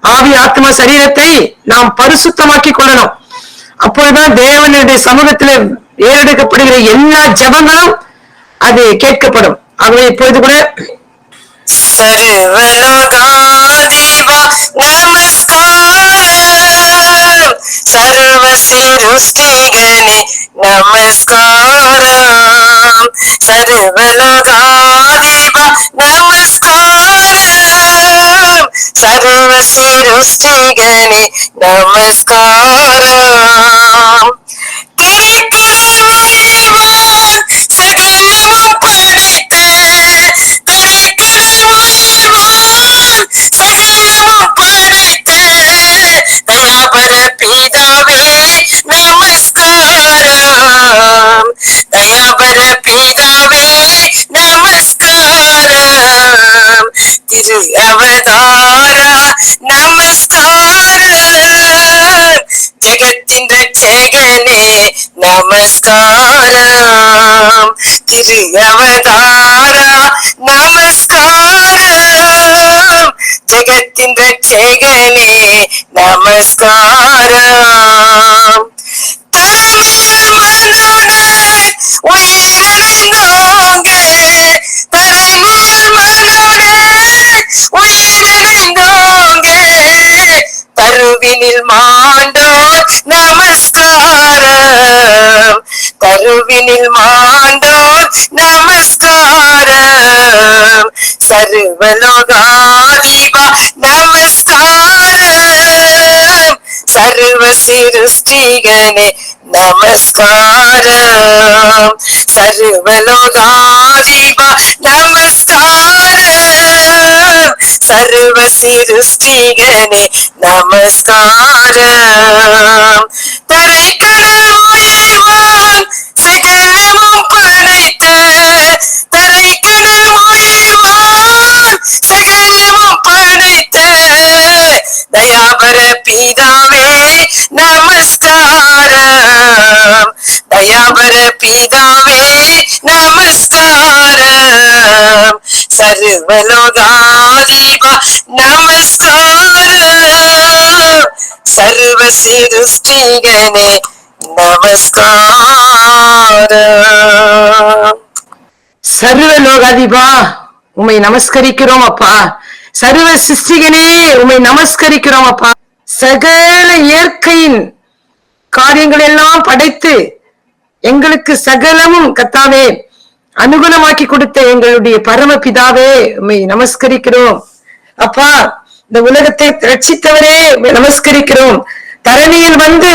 ஆவி ஆத்மா சரீரத்தை நாம் பரிசுத்தமாக்கி கொள்ளணும். அப்பொழுதுதான் தேவனுடைய சமூகத்திலே ஏறெடுக்கப்படுகிற எல்லா ஜபங்களும் அது கேட்கப்படும். ஆகவே இப்பொழுது கூட சர்வலோகாதிபா நமஸ்காரம். சர்வலோகாதிபா സൃഷ്ടികനെ നമസ്കാരം സകലവും പടത്ത സകലവും പടത്ത ദയാപര പിതാവേ നമസ്കാരം ദയാപര പിതാവേ നമസ്കാരം തിരു അവതാരം Jingavata சர்வ சிருஷ்டிகனே நமஸ்காரம் சர்வலோகாதிபா நமஸ்காரம் சர்வ சிருஷ்டிகனே நமஸ்காரம் சிருஷ்டிகனே நமஸ்காரம். சர்வ லோகாதிபா உம்மை நமஸ்கரிக்கிறோம் அப்பா சர்வ சிருஷ்டிகனே உமை நமஸ்கரிக்கிறோம் அப்பா சகல இயற்கையின் காரியங்கள் எல்லாம் படைத்து எங்களுக்கு சகலமும் கத்தாவே அனுகுணமாக்கி கொடுத்த எங்களுடைய பரம பிதாவே உம்மை நமஸ்கரிக்கிறோம். அப்பா இந்த உலகத்தை ரட்சித்தவரே நமஸ்கரிக்கிறோம். தரணியில் வந்து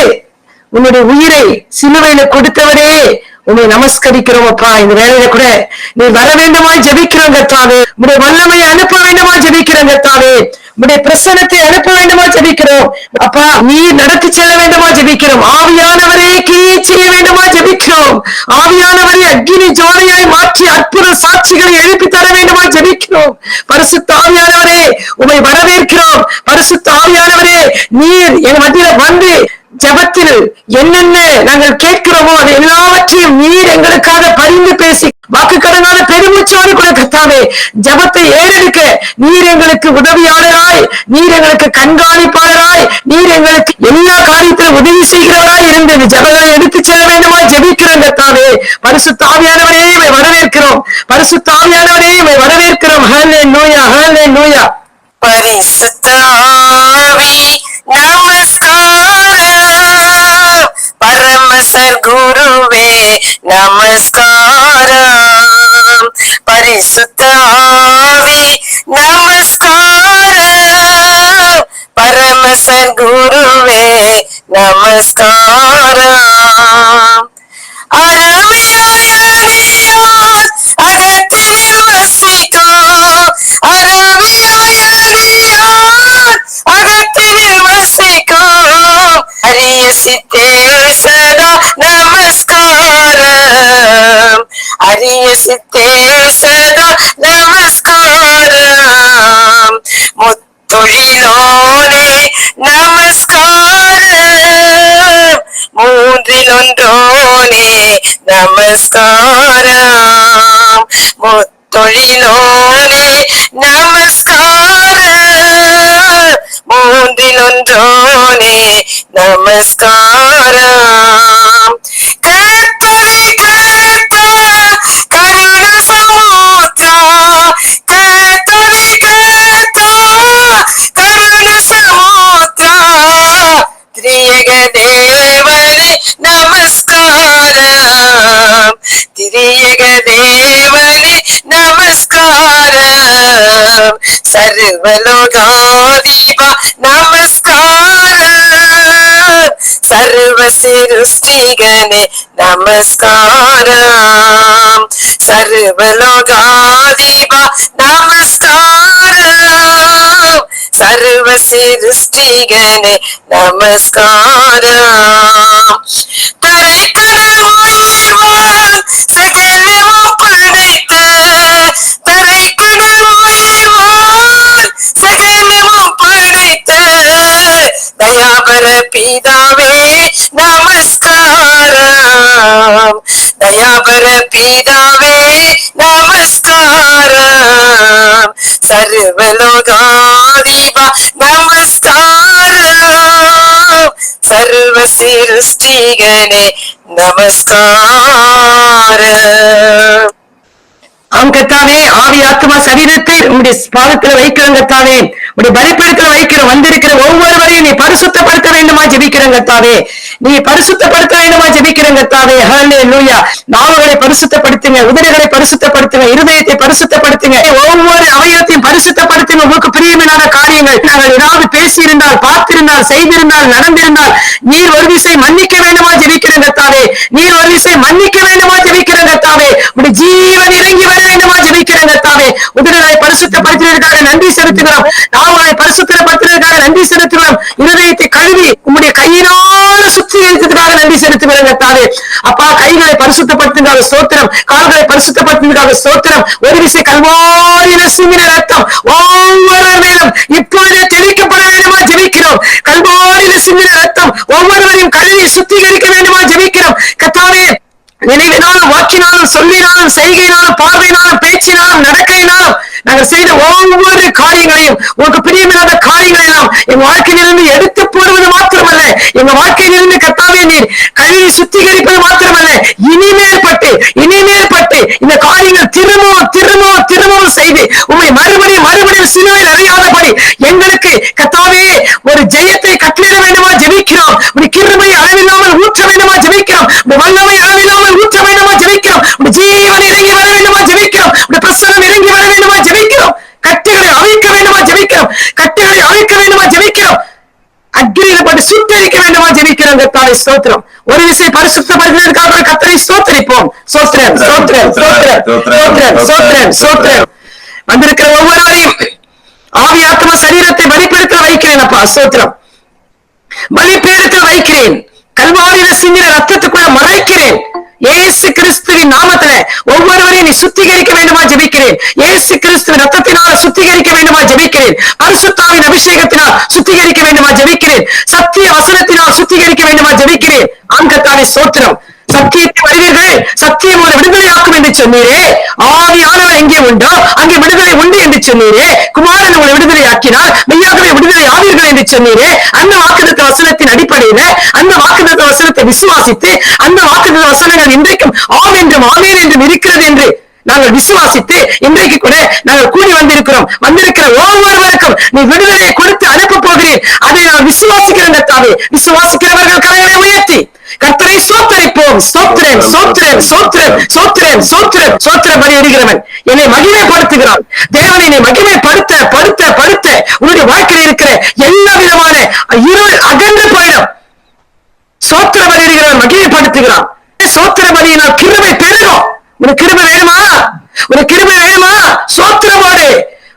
உன்னுடைய உயிரை சிலுவையில கொடுத்தவரே. உன்னை நமஸ்கரிக்கிறோம் அப்பா. இந்த வேலையில கூட நீ வர வேண்டுமா ஜெபிக்கிறோம் கத்தாவே உடைய வல்லமையை அனுப்ப வேண்டுமா ஜெபிக்கிறோம் கத்தாவே உடைய பிரசனத்தை அனுப்ப வேண்டுமா ஜெபிக்கிறோம். அப்பா நீ நடத்தி செல்ல வேண்டுமா ஜெபிக்கிறோம். ஆவியானவரே கிரியை செய்ய வேண்டுமா ஜெபிக்கிறோம். ஆவியானவரே அக்னி ஜோதியாய் மாற்றி அற்புத சாட்சிகளை எழுப்பி தர வேண்டுமா ஜபிக்கிறோம். பரிசு ஆவியானவரே உமை வரவேற்கிறோம். பரிசு ஆவியானவரே நீர் என் மத்தியில வந்து ஜெபத்தில் என்னென்ன நாங்கள் கேட்கிறோமோ அது எல்லாவற்றையும் நீர் எங்களுக்காக பரிந்து பேசி வாக்கு கடனான கர்த்தாவே ஜபத்தை ஏறெடுக்க. நீர் எங்களுக்கு உதவியாளராய் நீர் எங்களுக்கு கண்காணிப்பாளராய் நீர் எங்களுக்கு எல்லா காரியத்திலும் உதவி செய்கிறவராய் இருந்து இந்த ஜபங்களை எடுத்து செல்ல வேண்டுமா? ஜபிக்கிறோம் கர்த்தாவே பரிசு தாவியானவரே வரவேற்கிறோம். பரிசு தாவியானவரே வரவேற்கிறோம். ஹலே நோயா ஹலே நோயா பரிசு தாவே நமஸ்காரம் சர்வலோகாதீபா நமஸ்காரம் சர்வ சிருஷ்டிகனே நமஸ்காரம் சர்வலோகாதீபா நமஸ்காரம் சர்வ சிருஷ்டிகனே நமஸ்கார ஆம் கத்தாவே ஆவி ஆத்மா சரீரத்தை உங்களுடைய பாதத்துல வைக்கிறோம் கத்தாவே உடைய பலிப்பெடுத்துல வைக்கிற வந்திருக்கிற ஒவ்வொருவரையும் நீ பரிசுத்தப்படுத்த வேண்டுமா ஜெபிக்கிறோம் தாவே நீ பரிசுத்தப்படுத்த வேண்டுமா ஜெபிக்கிறோம் தாவே ஹலே லூயா நாவுகளை பரிசுத்தப்படுத்துங்க உதடுகளை பரிசுத்தப்படுத்துங்க இருதயத்தை பரிசுத்தப்படுத்துங்க. ஒவ்வொரு அவயத்தையும் பரிசுத்தப்படுத்துங்க. உங்களுக்கு பிரியமில்லாத காரியங்கள். நாங்கள் ஏதாவது பேசியிருந்தால் பார்த்திருந்தால் செய்திருந்தால் நடந்திருந்தால் நீர் ஒரு விசை மன்னிக்க வேண்டுமா ஜெபிக்கிறோம் தாவே நீர் ஒரு விசை மன்னிக்க வேண்டுமா ஜெபிக்கிறோம் தாவே உடைய ஜீவன் இறங்கி வர வேண்டுமா ஜெபிக்கிறோம் தாவே உதடுகளை பரிசுத்தப்படுத்தினதற்காக நன்றி செலுத்துகிறோம். நாவுகளை பரிசுத்தப்படுத்தினதற்காக நன்றி செலுத்துகிறோம். இருதயத்தை கழுவி உங்களுடைய கையினால சுத்திகரித்ததுக்காக நன்றி செலுத்துகிறோம் கத்தாவே அப்பா கைகளை பரிசுத்தப்படுத்துக்காக ஸ்தோத்திரம் கால்களை பரிசுத்தப்படுத்துக்காக ஸ்தோத்திரம். ஒரு விசை கல்வாரியில சிங்கின ரத்தம் ஒவ்வொரு மேலும் இப்பொழுதே தெளிக்கப்பட வேண்டுமா ஜெபிக்கிறோம். கல்வாரியில சிங்கின ரத்தம் ஒவ்வொருவரையும் கழுவி சுத்திகரிக்க வேண்டுமா ஜெபிக்கிறோம். கத்தாவே நினைவினாலும் வாக்கினாலும் சொல்லினாலும் செய்கையினாலும் பார்வையினாலும் பேச்சினாலும் நடக்கையினாலும் நாங்கள் செய்த ஒவ்வொரு காரியங்களையும் உங்களுக்கு பிரியமில்லாத காரியங்களை எல்லாம் எங்க வாழ்க்கையிலிருந்து எடுத்து போடுவது மாத்திரமல்ல. எங்க வாழ்க்கையிலிருந்து கத்தாவே நீர் கழுவி சுத்திகரிப்பது மாத்திரமல்ல. இனிமேல் பட்டு இனிமேல் பட்டு இந்த காரியங்கள் திரும்பவும் திரும்பவும் திரும்பவும் செய்து உண்மை மறுபடியும் மறுபடியும் சிலுவையில் அறியாதபடி எங்களுக்கு கத்தாவே ஒரு ஜெயத்தை கட்டளிட வேண்டுமா ஜெபிக்கிறோம் ஒரு கிருபை அளவில்லாமல் ஊற்ற வேண்டுமா ஜெபிக்கிறோம் ஒரு வல்லமை அளவில்லாமல் ஊற்ற வேண்டுமா ஜெபிக்கிறோம் ஒரு ஜீவன் இறங்கி வர வேண்டுமா ஜெபிக்கிறோம் ஒரு பிரசனம் இறங்கி வர வேண்டுமா ஜெபிக்கிறோம் கட்டுகளை அவிழ்க்க வேண்டுமா ஜெபிக்கிறோம் கட்டுகளை அவிழ்க்க வேண்டுமா ஜெபிக்கிறோம் அக்னியில போட்டு சுத்தரிக்க வேண்டுமா ஜெபிக்கிறோம் கத்தாவை ஸ்தோத்திரம். ஒரு விசை பரிசுத்தப்படுகிறதுக்காக கத்தரை ஸ்தோத்தரிப்போம். ஸ்தோத்திரம் ஸ்தோத்திரம் ஸ்தோத்திரம் ஸ்தோத்திரம் ஸ்தோத்திரம் ஸ்தோத்திரம். வந்திருக்கிற ஒவ்வொருவரையும் ஆவி ஆத்மா சரீரத்தை வெளிப்படுத்த வைக்கிறேன் அப்பா ஸ்தோத்திரம். பலிபீடத்தில் வைக்கிறேன். கல்வாரியில சிங்கிற ரத்தத்துக்குள்ள மறைக்கிறேன். இயேசு கிறிஸ்துவின் நாமத்துல ஒவ்வொருவரையும் நீ சுத்திகரிக்க வேண்டுமா ஜெபிக்கிறேன். ஏசு கிறிஸ்துவின் ரத்தத்தினால சுத்திகரிக்க வேண்டுமா ஜெபிக்கிறேன். பரிசுத்தாவின் அபிஷேகத்தினால் சுத்திகரிக்க வேண்டுமா ஜெபிக்கிறேன். சத்திய வசனத்தினால் சுத்திகரிக்க வேண்டுமா ஜெபிக்கிறேன். ஆங்கத்தானே சோத்திரம். சத்தியத்தை வருவீர்கள் சத்தியம் உங்களை விடுதலையாக்கும் என்று சொன்னீரே. ஆவியானவர் எங்கே உண்டோ அங்கே விடுதலை உண்டு என்று சொன்னீரே. குமாரன் உங்களை விடுதலையாக்கினால் மெய்யாகவே விடுதலை ஆவீர்கள் என்று சொன்னீரே. அந்த வாக்குத்த வசனத்தின் அடிப்படையில அந்த வாக்குத்த வசனத்தை விசுவாசித்து அந்த வாக்குத்த வசனங்கள் இன்றைக்கும் ஆம் என்றும் ஆமேன் என்றும் இருக்கிறது என்று நாங்கள் விசுவாசித்து இன்றைக்கு கூட நாங்கள் கூடி வந்திருக்கிறோம். வந்திருக்கிற ஒவ்வொருவருக்கும் நீ விடுதலையை கொடுத்து அனுப்ப போகிறேன் அதை நான் விசுவாசிக்கிறேன் தாவே விசுவாசிக்கிறவர்கள் கரைகளை உயர்த்தி. கர்த்தரை சோத்தரிப்போம் சோத்திரன் சோத்திரன் சோத்திரன் சோத்திரன் சோத்திரன் பலி பலியிடுகிறவன் என்னை மகிமைப்படுத்துகிறான். தேவனை நீ மகிமைப்படுத்த படுத்த படுத்த உன்னுடைய வாழ்க்கையில் இருக்கிற எல்லா விதமான இருள் அகன்று போயிடும். சோத்திர பலியிடுகிறவன் மகிமைப்படுத்துகிறான். சோத்திர பலியினால் கிருமை பெருகும். உனக்கு கிருமை வேணுமா? உனக்கு கிருமை வேணுமா? சோத்திரமோடு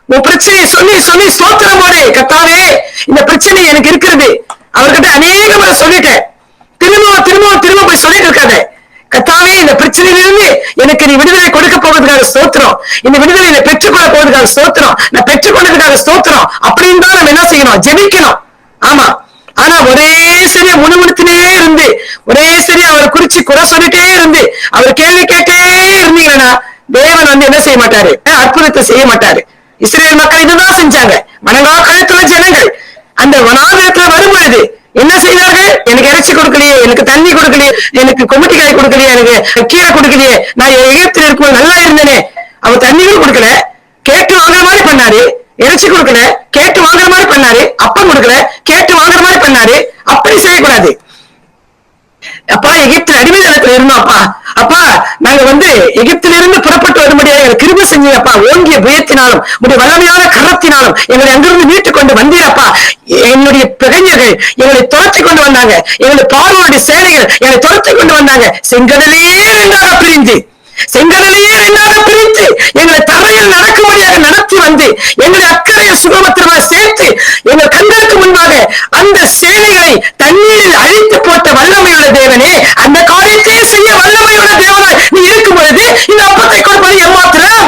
உன் பிரச்சனையை சொல்லி சொல்லி சோத்திரமோடு கத்தாவே இந்த பிரச்சனை எனக்கு இருக்கிறது. அவர்கிட்ட அநேக முறை சொல்லிட்டேன். திரும்பவும் திரும்பவும் திரும்ப போய் சொல்லிட்டு இருக்காத கத்தாவே இந்த பிரச்சனையிலிருந்து எனக்கு நீ விடுதலை கொடுக்க போவதுக்காக ஸ்தோத்திரம். இந்த விடுதலை நான் பெற்றுக்கொள்ள போவதுக்காக ஸ்தோத்திரம். நான் பெற்றுக்கொண்டதுக்காக ஸ்தோத்திரம். அப்படின்னு தான் நம்ம என்ன செய்யணும்? ஜெபிக்கணும். ஆமா. ஆனா ஒரே சரியா முணுமுணுத்துனே இருந்து ஒரே சரியா அவரை குறிச்சு குறை சொல்லிட்டே இருந்து அவர் கேள்வி கேட்டே இருந்தீங்கன்னா தேவன் வந்து என்ன செய்ய மாட்டாரு? அற்புதத்தை செய்ய மாட்டாரு. இஸ்ரேல் மக்கள் இதுதான் செஞ்சாங்க. மனங்கா கழுத்துள்ள ஜனங்கள். அந்த வனாந்திரத்துல வரும் பொழுது என்ன செய்தார்கள்? எனக்கு இறைச்சி கொடுக்கலையே எனக்கு தண்ணி கொடுக்கலையே எனக்கு கொமிட்டி காய் கொடுக்கலையே எனக்கு கீரை கொடுக்கலையே. நான் எகிப்தில் இருக்கும்போது நல்லா இருந்தேனே. அவர் தண்ணி கூட கொடுக்கல கேட்டு வாங்குற மாதிரி பண்ணாரு. இறைச்சி கொடுக்கல கேட்டு வாங்குற மாதிரி பண்ணாரு. அப்பம் கொடுக்கல கேட்டு வாங்குற மாதிரி பண்ணாரு. அப்படி செய்யக்கூடாது. அப்பா எகிப்தில் அடிமை நிலத்துல இருந்தோம்ப்பா. அப்பா நாங்க வந்து எகிப்தில இருந்து புறப்பட்டு வரும்படியாக எங்களை கிருப செஞ்சீங்கப்பா. ஓங்கிய புயத்தினாலும் உடைய வல்லமையான கரத்தினாலும் எங்களை அங்கிருந்து மீட்டு கொண்டு வந்தீரப்பா. என்னுடைய பிழைஞர்கள் எங்களை துரத்தி கொண்டு வந்தாங்க. எங்களை பார்வோருடைய சேனைகள் எங்களை துரத்தி கொண்டு வந்தாங்க. செங்கடலே ரெண்டாக பிரிந்து செங்கடலையே ரெண்டாக பிரித்து எங்களை தரையில் நடக்கும்படியாக நடத்தி வந்து எங்களை அக்கறையை சுகமத்திரமாக சேர்த்து எங்கள் கண்களுக்கு முன்பாக அந்த சேனைகளை தண்ணீரில் அழித்து போட்ட வல்லமையுள்ள தேவனே அந்த காரியத்தையே செய்ய வல்லமையுள்ள தேவனாய் நீ இருக்கும் பொழுது இந்த அப்பத்தை கொடுப்பது எம்மாத்திரம்?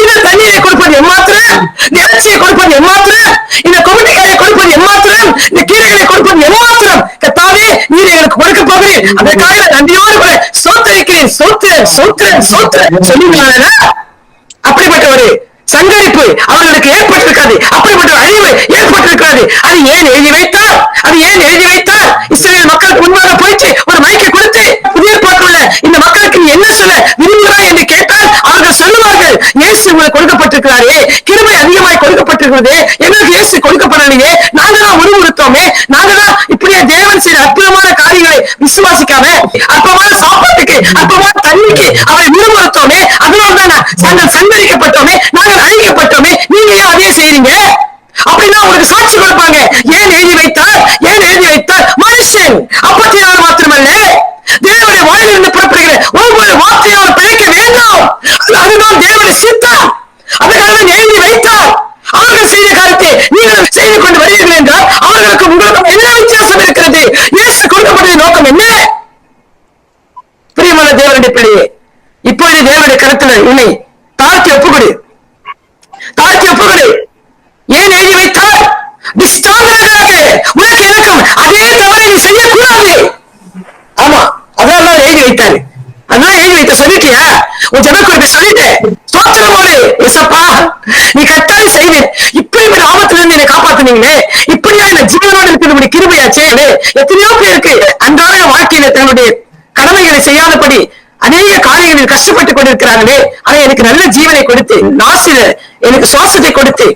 இந்த தண்ணீரை கொடுப்பது எம்மாத்திரம்? இந்த இறைச்சியை கொடுப்பது எம்மாத்திரம்? இந்த கொமிட்டிக்காயை கொடுப்பது எம்மாத்திரம்? இந்த கீரைகளை கொடுப்பது எம்மாத்திரம்? கத்தாவே நீர் எங்களுக்கு கொடுக்க போகிறேன் அதற்காக நன்றியோடு கூட சோத்தரிக்கிறேன். சோத்திரன் சோத்திரன் சோத்திரன். சொல்லுவீங்களா அப்படிப்பட்ட ஒரு சங்கரிப்பு அவர்களுக்கு ஏற்பட்டிருக்காது. அப்படிப்பட்ட அழிவு ஏற்பட்டிருக்காது அது ஏன் எழுதி வைத்தார் அது ஏன் எழுதி வைத்தார் இஸ்ரேல் மக்களுக்கு முன்பாக போயிட்டு ஒரு மைக்கை கொடுத்து புதிய பாட்டுள்ள இந்த மக்களுக்கு நீ என்ன சொல்ல விரும்புகிறாய் என்று கேட்டால் அவர்கள் சொல்லுவார்கள் இயேசு உங்களுக்கு கொடுக்கப்பட்டிருக்கிறாரே கிருபை இருக்கிறது எங்களுக்கு இயேசு கொடுக்கப்படலையே. நாங்க தான் உருவுறுத்தோமே நாங்க தான் இப்படியே தேவன் செய்த அற்புதமான காரியங்களை விசுவாசிக்காம அற்பமான சாப்பாட்டுக்கு அற்பமான தண்ணிக்கு அவரை முன்னிறுத்தோமே அதனால தான் நாங்கள் சங்கரிக்கப்பட்டோமே நாங்கள் அழிக்கப்பட்டோமே. நீங்க ஏன் அதே செய்றீங்க அப்படின்னா உங்களுக்கு சாட்சி கொடுப்பாங்க ஏன் எழுதி வைத்தார் ஏன் எழுதி வைத்தார் மனுஷன் அப்பத்தினால் மாத்திரமல்ல தேவனுடைய வாயிலிருந்து புறப்படுகிற ஒவ்வொரு வார்த்தையும் அவர் பிழைக்க வேண்டாம் அது- அதுதான் தேவனுடைய சித்தம் அதுக்காக தான் எழுதி வைத்தார் அவர்கள் செய்த காரியத்தை நீங்கள் செய்து கொண்டு வருவீர்கள் என்றால் அவர்களுக்கு உங்களுக்கும் என்ன வித்தியாசம் இருக்கிறது இயேசு கொடுக்கப்பட்டது நோக்கம் என்ன பிரியமான தேவனுடைய பிள்ளையே இப்பொழுது தேவனுடைய கருத்துல உன்னை தாழ்த்தி ஒப்புக்கொடு தாழ்த்தி ஒப்புக்கொடு ஏன் எழுதி வைத்தார் டிஸ்டார்டாக உனக்கு எனக்கும் அதே தவறை நீ செய்யக்கூடாது ஆமா அதான் தான் எழுதி வைத்தாரு அதான் எழுதி வைத்த சொல்லிட்டியா உன் ஜனக்குறிப்பை சொல்லிட்டேன் ஸ்தோத்திரமோடு எசப்பா நீ கட்டாயம் செய்வேன் இப்படி ஒரு ஆபத்துல இருந்து என்னை இப்படியா இந்த ஜீவனோடு இருக்கிற கிருபையாச்சே எத்தனையோ பேருக்கு அன்றாட வாழ்க்கையில தன்னுடைய கடமைகளை செய்யாதபடி அநேக காரியங்களில் கஷ்டப்பட்டு கொண்டிருக்கிறார்களே. ஆனா எனக்கு நல்ல ஜீவனை கொடுத்து நாசில எனக்கு சுவாசத்தை கொடுத்து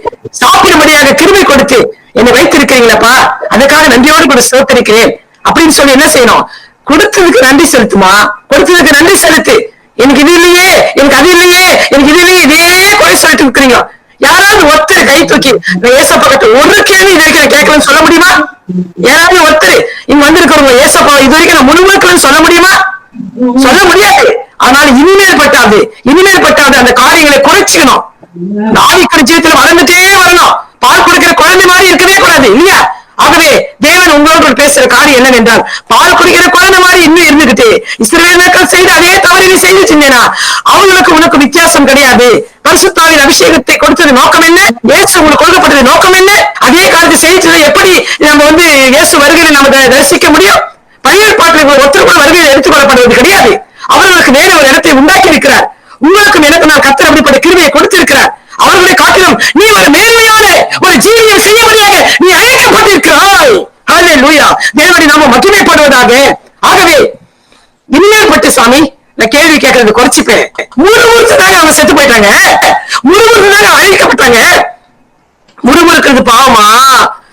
சாப்பிடும்படியாக கிருமை கொடுத்து என்னை வைத்திருக்கிறீங்களப்பா. அதுக்காக நன்றியோடு கூட சோத்தரிக்கிறேன் அப்படின்னு சொல்லி என்ன செய்யணும்? கொடுத்ததுக்கு நன்றி செலுத்துமா? கொடுத்ததுக்கு நன்றி செலுத்து. எனக்கு இது இல்லையே எனக்கு அது இல்லையே எனக்கு இது இல்லையே இதே குறை சொல்லிட்டு இருக்கிறீங்க. யாராவது ஒருத்தர் கை தூக்கி நான் ஏசப்பா கிட்ட ஒரு கேள்வி இது வரைக்கும் கேட்கலன்னு சொல்ல முடியுமா? யாராவது ஒருத்தர் இங்க வந்திருக்கிறவங்க ஏசப்பா இது வரைக்கும் நான் முழுமைக்கலன்னு சொல்ல முடியுமா? சொல்ல முடியாது. ஆனால் இனிமேல் பட்டாது இனிமேல் பட்டாது அந்த காரியங்களை குறைச்சிக்கணும். நாவிக்கிற ஜீவித்துல வளர்ந்துட்டே வரணும். பால் கொடுக்கிற குழந்தை மாதிரி இருக்கவே கூடாது இல்லையா? ஆகவே தேவன் உங்களோடு பேசுற காரியம் என்னவென்றால் பால் குடிக்கிற குழந்தை மாதிரி இன்னும் இருந்துகிட்டு இஸ்ரேல் மக்கள் செய்த அதே தவறு நீ செய்து செஞ்சேனா அவங்களுக்கு உனக்கு வித்தியாசம் கிடையாது. பரிசுத்தாவின் அபிஷேகத்தை கொடுத்தது நோக்கம் என்ன? இயேசு உங்களுக்கு கொடுக்கப்பட்டது நோக்கம் என்ன? அதே காலத்தை செய்தது எப்படி நம்ம வந்து இயேசு வருகையில நம்ம தரிசிக்க முடியும்? பழைய பாட்டில் ஒருத்தருக்குள் வருகையில் எடுத்துக்கொள்ளப்படுவது கிடையாது. அவர்களுக்கு வேற ஒரு இடத்தை உண்டாக்கி இருக்கிறார். உங்களுக்கும் எனக்கு நான் கத்தர் அப்படிப்பட்ட கிருமையை கொடுத்திருக்கிறார். அவர்களை காட்டிலும் நீ ஒரு மேன்மையான ஒரு ஜீவியம் செய்யபடியாக நீ அழைக்கப்பட்டிருக்கிறாய். ஹalleluya தேவனை நாம படுவதாக ஆகவே இனிமேல் பட்டு சாமி நான் கேள்வி கேட்கறது குறைச்சிப்பேன் முழுமுறுத்துனாங்க அவங்க செத்து போயிட்டாங்க. முழுமுறுத்துனாங்க அழிக்கப்பட்டாங்க. முறுமுறுக்கிறது பாவமா?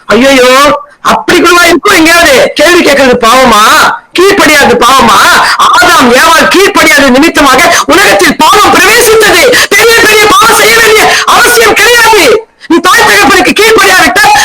ஐயோ அப்படி கூட இருக்கும் எங்கேயாவது? கேள்வி கேட்கறது பாவமா? கீழ்படியாது பாவமா? ஆதாம் ஏவாள் கீழ்படியாத நிமித்தமாக உலகத்தில் que quieren voy a